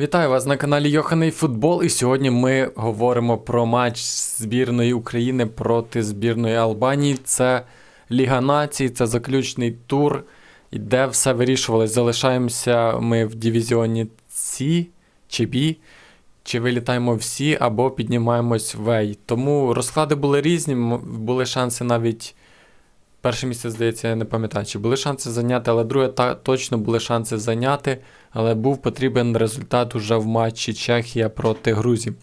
Вітаю вас на каналі Йоханий Футбол. І сьогодні ми говоримо про матч збірної України проти збірної Албанії. Це Ліга Націй, це заключний тур, де все вирішувалось. Залишаємося ми в дивізіоні С чи Б, чи вилітаємо в Сі, або піднімаємось в Ей. Тому розклади були різні, були шанси навіть. Перше місце, здається, я не пам'ятаю, чи були шанси зайняти, але друге та, точно були шанси зайняти, але був потрібен результат уже в матчі Чехія проти Грузії.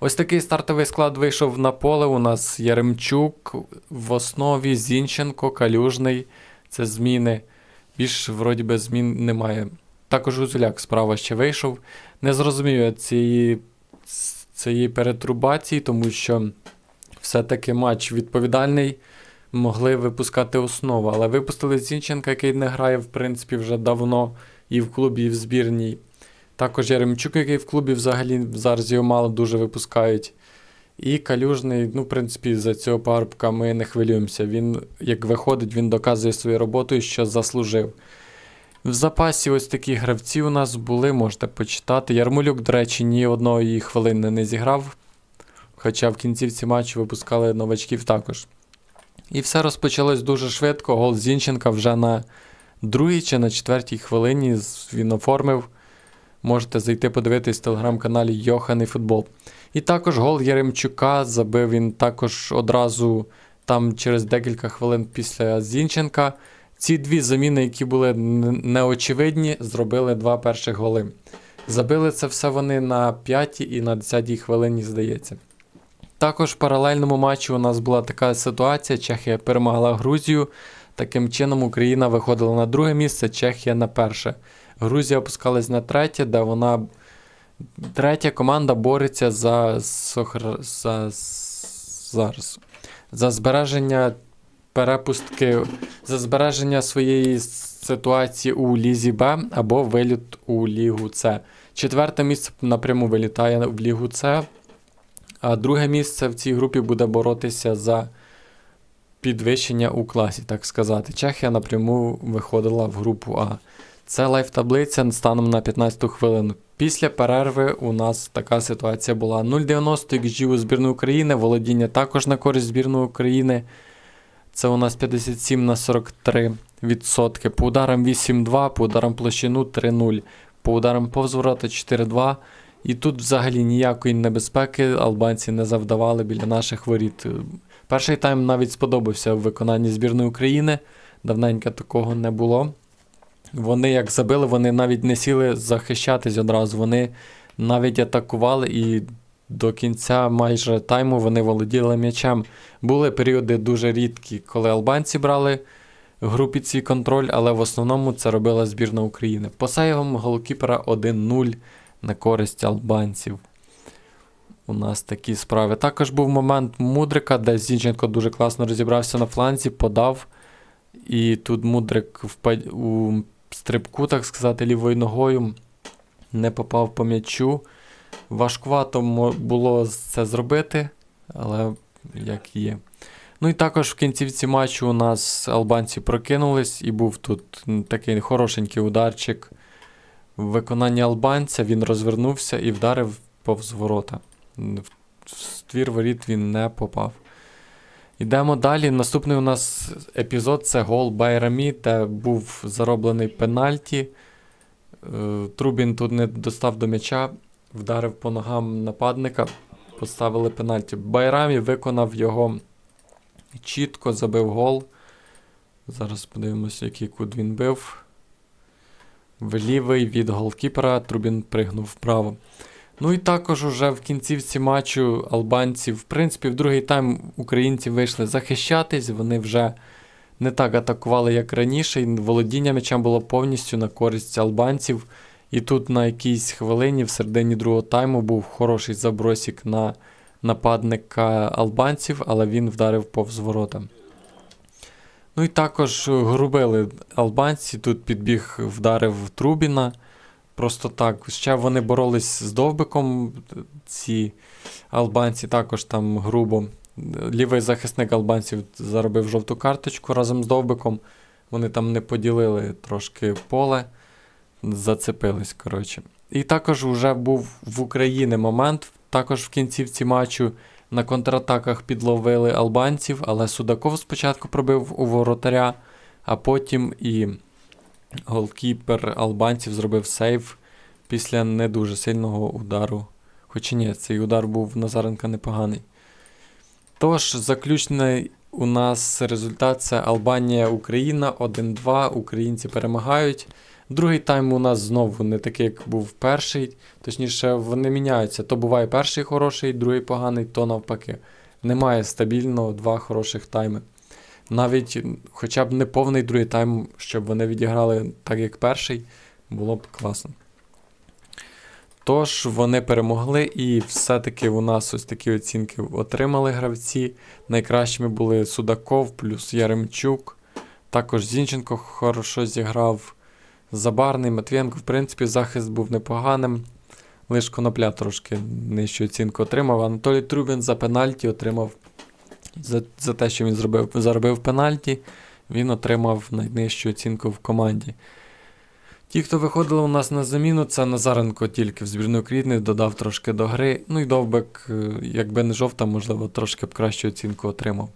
Ось такий стартовий склад вийшов на поле. У нас Яремчук в основі, Зінченко, Калюжний. Це зміни. Більш вроді би змін немає. Також Гузуляк справа ще вийшов. Не зрозумів цієї, цієї перетрубації, тому що все-таки матч відповідальний могли випускати основу, але випустили Зінченка, який не грає, в принципі, вже давно і в клубі, і в збірній. Також Яремчук, який в клубі взагалі зараз його мало дуже випускають. І Калюжний, ну, в принципі, за цього парубка ми не хвилюємося. Він, як виходить, він доказує свою роботу і що заслужив. В запасі ось такі гравці у нас були, можете почитати. Ярмолюк, до речі, ні одної хвилини не зіграв. Хоча в кінцівці матчу випускали новачків також. І все розпочалось дуже швидко. Гол Зінченка вже на другій чи на четвертій хвилині він оформив. Можете зайти подивитись в телеграм-каналі Йоханий Футбол. І також гол Яремчука забив він також одразу там через декілька хвилин після Зінченка. Ці дві заміни, які були неочевидні, зробили два перших голи. Забили це все вони на п'ятій і на десятій хвилині, здається. Також в паралельному матчі у нас була така ситуація: Чехія перемагала Грузію. Таким чином Україна виходила на друге місце, Чехія на перше. Грузія опускалась на третє, де вона. Третя команда бореться за, за... зараз. за збереження перепустки, за збереження своєї ситуації у Лізі Б або виліт у Лігу С. Четверте місце напряму вилітає в Лігу С, а друге місце в цій групі буде боротися за підвищення у класі, так сказати. Чехія напряму виходила в групу А. Це лайф-таблиця станом на 15 хвилину. Після перерви у нас така ситуація була. 0,90 XG у збірної України, володіння також на користь збірної України. Це у нас 57 на 43 відсотки. По ударам 8-2, по ударам площину 3-0, по ударам повз ворота 4-2. І тут взагалі ніякої небезпеки албанці не завдавали біля наших воріт. Перший тайм навіть сподобався в виконанні збірної України. Давненько такого не було. Вони як забили, вони навіть не сіли захищатись одразу. Вони навіть атакували і до кінця майже тайму вони володіли м'ячем. Були періоди дуже рідкі, коли албанці брали групі свій контроль, але в основному це робила збірна України. По сейвам голкіпера 1-0 на користь албанців. У нас такі справи. Також був момент Мудрика, де Зінченко дуже класно розібрався на фланзі, подав. І тут Мудрик впад... у стрибку, так сказати, лівою ногою не попав по м'ячу. Важкувато було це зробити, але як є. Ну і також в кінцівці матчу у нас албанці прокинулись, і був тут такий хорошенький ударчик. В виконанні албанця він розвернувся і вдарив повз ворота. В ствір воріт він не попав. Йдемо далі. Наступний у нас епізод це гол Байрамі, де був зароблений пенальті. Е, Трубін тут не достав до м'яча, вдарив по ногам нападника, поставили пенальті. Байрамі виконав його чітко, забив гол. Зараз подивимося, який кут він бив. В лівий від голкіпера Трубін пригнув вправо. Ну і також уже в кінцівці матчу албанці, в принципі, в другий тайм українці вийшли захищатись, вони вже не так атакували, як раніше, і володіння м'ячем було повністю на користь албанців. І тут на якійсь хвилині, в середині другого тайму, був хороший забросик на нападника албанців, але він вдарив повз ворота. Ну і також грубили албанці, тут підбіг, вдарив Трубіна. Просто так. Ще вони боролись з довбиком, ці албанці також там грубо. Лівий захисник албанців заробив жовту карточку разом з довбиком. Вони там не поділили трошки поле, зацепились, коротше. І також вже був в Україні момент, також в кінцівці матчу на контратаках підловили албанців, але Судаков спочатку пробив у воротаря, а потім і голкіпер албанців зробив сейв після не дуже сильного удару. Хоча ні, цей удар був Назаренка непоганий. Тож, заключний у нас результат це Албанія-Україна 1-2. Українці перемагають. Другий тайм у нас знову не такий, як був перший. Точніше, вони міняються. То буває перший хороший, другий поганий, то навпаки. Немає стабільно два хороших тайми. Навіть хоча б не повний другий тайм, щоб вони відіграли так, як перший, було б класно. Тож вони перемогли, і все-таки у нас ось такі оцінки отримали гравці. Найкращими були Судаков плюс Яремчук. Також Зінченко хорошо зіграв. Забарний, Матвієнко, в принципі, захист був непоганим. Лише конопля трошки нижчу оцінку отримав. Анатолій Трубін за пенальті отримав за, за те, що він зробив, заробив пенальті, він отримав найнижчу оцінку в команді. Ті, хто виходили у нас на заміну, це Назаренко тільки в збірну України, додав трошки до гри. Ну і Довбек, е, якби не жовта, можливо, трошки б кращу оцінку отримав.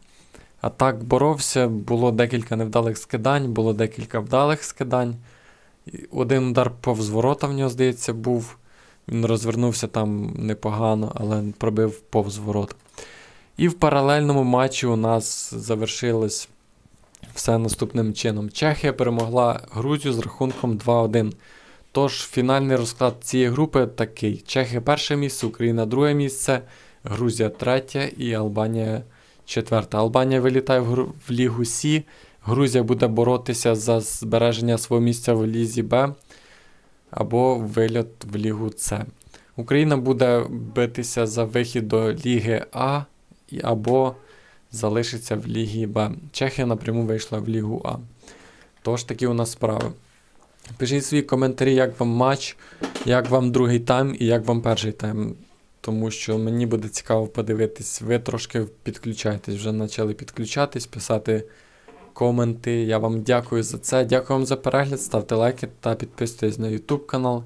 А так боровся, було декілька невдалих скидань, було декілька вдалих скидань. Один удар повз ворота в нього, здається, був. Він розвернувся там непогано, але пробив повз ворота. І в паралельному матчі у нас завершилось все наступним чином. Чехія перемогла Грузію з рахунком 2-1. Тож фінальний розклад цієї групи такий: Чехія перше місце, Україна друге місце, Грузія третє і Албанія четверта. Албанія вилітає в Лігу Сі. Грузія буде боротися за збереження свого місця в Лізі Б або виліт в Лігу С. Україна буде битися за вихід до Ліги А або залишиться в Лігі Б. Чехія напряму вийшла в Лігу А. Тож такі у нас справи. Пишіть свої коментарі, як вам матч, як вам другий тайм і як вам перший тайм. Тому що мені буде цікаво подивитись. Ви трошки підключаєтесь, вже почали підключатись, писати коменти. Я вам дякую за це. Дякую вам за перегляд. Ставте лайки та підписуйтесь на YouTube канал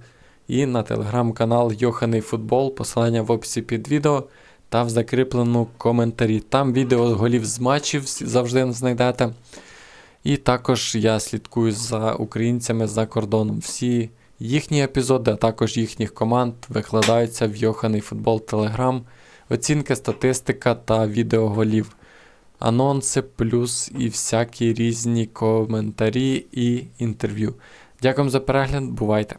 і на телеграм-канал Йоханий Футбол. Посилання в описі під відео та в закріпленому коментарі. Там відео голів з матчів завжди знайдете. І також я слідкую за українцями за кордоном. Всі їхні епізоди, а також їхніх команд викладаються в Йоханий Футбол Телеграм, оцінки, статистика та відео голів, анонси, плюс і всякі різні коментарі і інтерв'ю. Дякую за перегляд, бувайте!